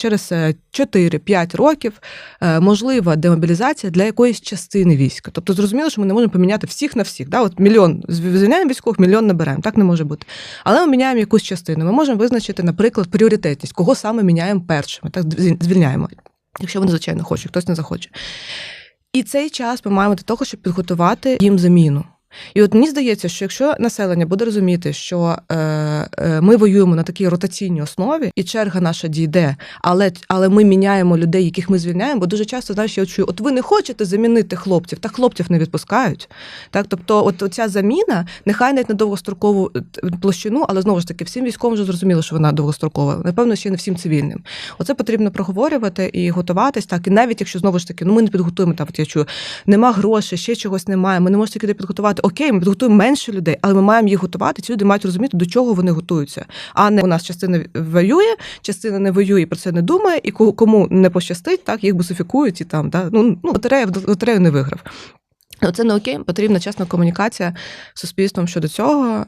через е, 4-5 років е, можлива демобілізація для якоїсь частини війська. Тобто зрозуміло, що ми не можемо поміняти всіх на всіх. Да? От мільйон звільняємо військових, мільйон наберемо. Так не може бути. Але ми міняємо якусь частину. Ми можемо визначити, наприклад, пріоритетність, кого саме міняємо першими. Так звільняємо. Якщо вони, звичайно, хочуть, хтось не захоче. І цей час ми маємо для того, щоб підготувати їм заміну. І от мені здається, що якщо населення буде розуміти, що е, е, ми воюємо на такій ротаційній основі, і черга наша дійде, але, але ми міняємо людей, яких ми звільняємо, бо дуже часто знаєш, я чую, от ви не хочете замінити хлопців, та хлопців не відпускають. Так, тобто, от ця заміна, нехай навіть на довгострокову е, площину, але знову ж таки, всім військовим вже зрозуміло, що вона довгострокова. Напевно, ще не всім цивільним. Оце потрібно проговорювати і готуватись. Так, і навіть якщо знову ж таки, ну ми не підготуємо там, от я чую, нема грошей, ще чогось немає. Ми не можемо тільки підготувати. Окей, ми підготуємо менше людей, але ми маємо їх готувати. Ці люди мають розуміти, до чого вони готуються. А не у нас частина воює, частина не воює, про це не думає, і кому не пощастить, так їх бусифікують і там. Да? Ну, ну лотерея лотерею не виграв. Це не окей, потрібна чесна комунікація з суспільством щодо цього.